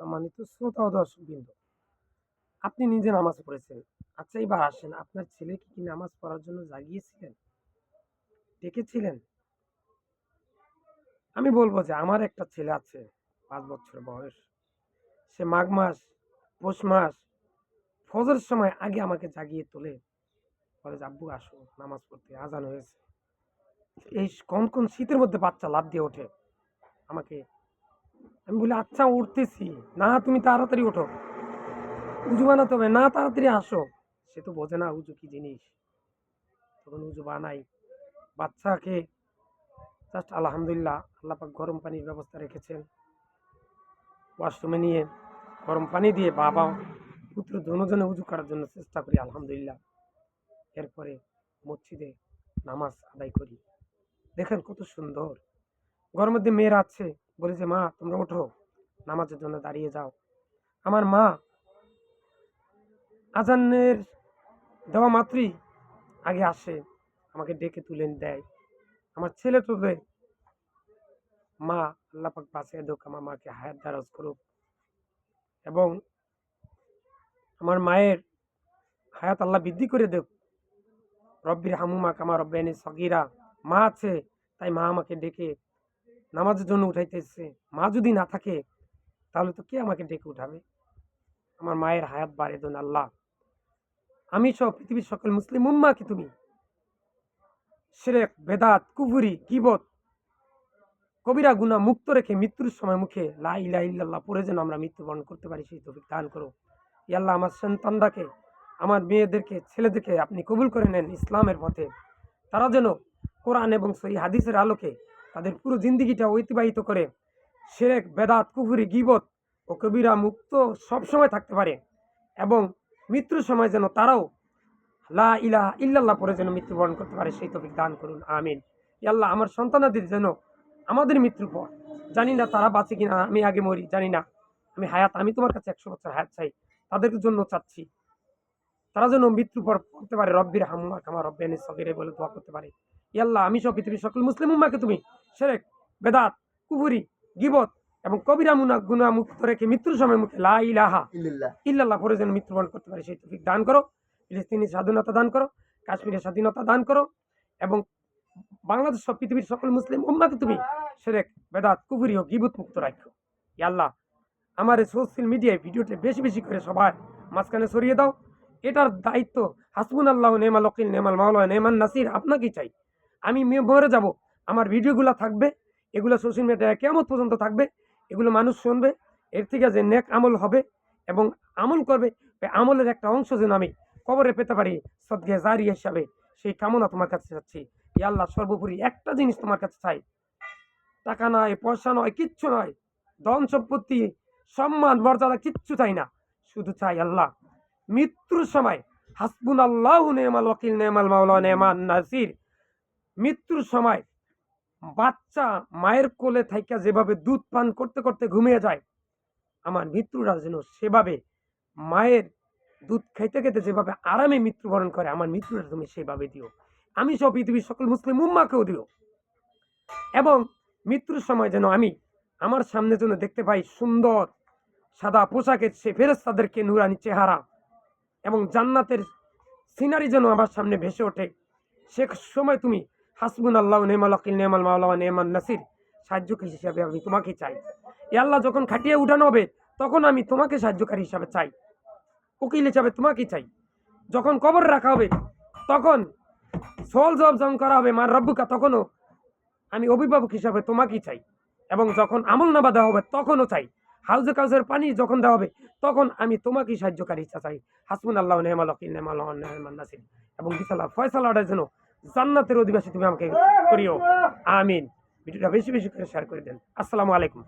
সম্মানিত শ্রোতা ও দর্শকবৃন্দ। আপনি নিজে নামাজ পড়েছেন। আচ্ছা এবার আসেন, আপনার ছেলেকে কি নামাজ পড়ার জন্য জাগিয়েছিলেন? ডেকেছিলেন? আমি বলব যে আমার একটা ছেলে আছে, পাঁচ বছর বয়স। সে মাঘ মাস, পৌষ মাস ফজরের সময় আগে আমাকে জাগিয়ে তোলে। বলে আব্বু, আসো, নামাজ পড়তে, আজান হয়েছে। এই কোন কোন শীতের মধ্যে বাচ্চা লাভ দিয়ে ওঠে। আমাকে আমি বলি আচ্ছা উঠতেছি। না, তুমি তাড়াতাড়ি ওঠো। উজু বানাতে হবে। না, তাড়াতাড়ি আসো। সে তো বোঝে না উজু কি জিনিস। তখন উজু বানাই। বাচ্চাকে জাস্ট আলহামদুলিল্লাহ আল্লাপাক গরম পানির ব্যবস্থা রেখেছেন। ওয়াশরুমে নিয়ে গরম পানি দিয়ে বাবা পুত্র দুজনে উজু করার জন্য চেষ্টা করি, আলহামদুলিল্লাহ। এরপরে মসজিদে নামাজ আদায় করি। দেখেন কত সুন্দর। ঘরের মধ্যে মেয়েরা আছে। বলে যে, মা, তোমরা ওঠো, নামাজের জন্য দাঁড়িয়ে যাও। আমার মা আজানের দেওয়া মাত্রই আগে আসে, আমাকে ডেকে তুলে দেয়। আমার ছেলে তোলে মা, আল্লাহ পাক বাঁচিয়ে দেখ আমার মাকে হায়াত দারাজ করুক। এবং আমার মায়ের হায়াত আল্লাহ বৃদ্ধি করে দেখ রব্বির হামুমা কামা রব্বানি সগিরা। মা আছে, তাই মা আমাকে ডেকে নামাজের জন্য উঠাইতেছে। মা যদি না থাকে, তাহলে তো কে আমাকে ডেকে উঠাবে? আমার মায়ের হায়াত বাড়ে দেন আল্লাহ। আমি সব পৃথিবীর সকল মুসলিম উম্মা কি তুমি? সেরেক বেদাত কুবুরি কিবত কবিরা গুনা মুক্ত রেখে মৃত্যুর সময় মুখে লা ইলা ইল্লাল্লাহ পড়ে যেন আমরা মৃত্যুবরণ করতে পারি, সেই তৌফিক দান করো। ইয়াল্লাহ আমার সন্তানরাকে আমার মেয়েদেরকে, ছেলেদেরকে আপনি কবুল করে নেন ইসলামের পথে। তারা যেন কোরআন এবং সই হাদিসের আলোকে তাদের পুরো জিন্দিগিটা অতিবাহিত করে। সেরেক, বেদাত, কুফুরি, গিবত ও কবিরা মুক্ত সবসময় থাকতে পারে এবং মৃত্যুর সময় যেন তারাও লা ইলাহা ইল্লাল্লাহ পরে যেন মৃত্যুবরণ করতে পারে, সেই তফিক দান করুন, আমিন। আল্লাহ, আমার সন্তানাদের যেন আমাদের মৃত্যুর পর, জানি না তারা বাঁচে কিনা, আমি আগে মরি, জানি না। আমি হায়াত, আমি তোমার কাছে একশো বছর হায়াত চাই, তাদের জন্য চাচ্ছি। তারা যেন মৃত্যুর পর পড়তে পারে। রব্বির হাম্মা কামা রব্বানি সগিরে বলে দোয়া করতে পারে। ইয়াল্লাহ আমি সব পৃথিবীর সকল মুসলিম উম্মাকে তুমি সেরেক বেদাত কুফুরি গিবত এবং কবিরা মুনা গুনা মুক্ত রেখে মৃত্যুর সময় মুখে লা ইলাহা ইল্লাল্লাহ। পরে যেন মৃত্যুবরণ করতে পারে সেই তৌফিক দান করো। ফিলিস্তিনি স্বাধীনতা দান করো কাশ্মীরের স্বাধীনতা দান করো এবং বাংলাদেশ সব পৃথিবীর সকল মুসলিম উম্মাকে তুমি সেরেক বেদাত কুফুরি ও গিবুত মুক্ত রাখো। ইয়াল্লাহ আমার সোশ্যাল মিডিয়ায় ভিডিওটা বেশি বেশি করে সবার মাঝখানে সরিয়ে দাও। এটার দায়িত্ব। হাসবুন আল্লাহ নেমাল ওকিল নেমাল মাওলা নেমান নাসির আপনাকেই চাই। আমি মরে যাব। আমার ভিডিওগুলো থাকবে। এগুলো সোশ্যাল মিডিয়ায় কেমন পর্যন্ত থাকবে। এগুলো মানুষ শুনবে। এর থেকে যে নেক আমল হবে এবং আমল করবে আমলের একটা অংশ যেন আমি কবরে পেতে পারি, সদ্গে জারি হিসাবে সেই কামনা তোমার কাছে চাচ্ছি। আল্লাহ, সর্বোপরি একটা জিনিস তোমার কাছে চাই। টাকা নয়, পয়সা নয়, কিচ্ছু নয়। ধন সম্পত্তি, সম্মান, মর্যাদা কিচ্ছু চাই না। শুধু চাই আল্লাহ। মৃত্যুর সময় হাসবুন আল্লাহ নেমাল ওকিল নেমাল মাওলা নেমান নাসির, মৃত্যুর সময় বাচ্চা মায়ের কোলে থাইকা যেভাবে দুধ পান করতে করতে ঘুমিয়ে যায়, আমার মৃত্যুরা যেন সেভাবে মায়ের দুধ খাইতে খেতে যেভাবে আরামে মৃত্যুবরণ করে, আমার মৃত্যুটা তুমি সেভাবে দিও। আমি সব পৃথিবীর সকল মুসলিম উম্মাকেও দিও। এবং মৃত্যুর সময় যেন আমি আমার সামনে যেন দেখতে পাই সুন্দর সাদা পোশাকের সে ফেরেস্তাদেরকে নুরানি চেহারা এবং জান্নাতের সিনারি যেন আমার সামনে ভেসে ওঠে। সে সময় তুমি হাসবুন আল্লাহ নেমাল আকিল নেমাল মাওলা নেমান নাসির, সাহায্যকারী হিসাবে আমি তোমাকে চাই। এ আল্লাহ যখন খাটিয়ে উঠানো হবে, তখন আমি তোমাকে সাহায্যকারী হিসাবে চাই। উকিল হিসাবে তোমাকেই চাই। যখন কবর রাখা হবে, তখন সল জব যখন করা হবে মার রব্বুকা, তখনও আমি অভিভাবক হিসাবে তোমাকেই চাই। এবং যখন আমল দেওয়া হবে, তখনও চাই। হাউজে কাউজের পানি যখন দেওয়া হবে, তখন আমি তোমাকেই সাহায্যকারী চাচাই। হাসমুন আল্লাহ নেহমাল নাসির। এবং বিসাল্লাহ ফয়সালাটা যেন জান্নাতের অধিবাসী তুমি আমাকে করিও। আমিন। ভিডিওটা বেশি বেশি করে শেয়ার করে দেন। আসসালামু আলাইকুম।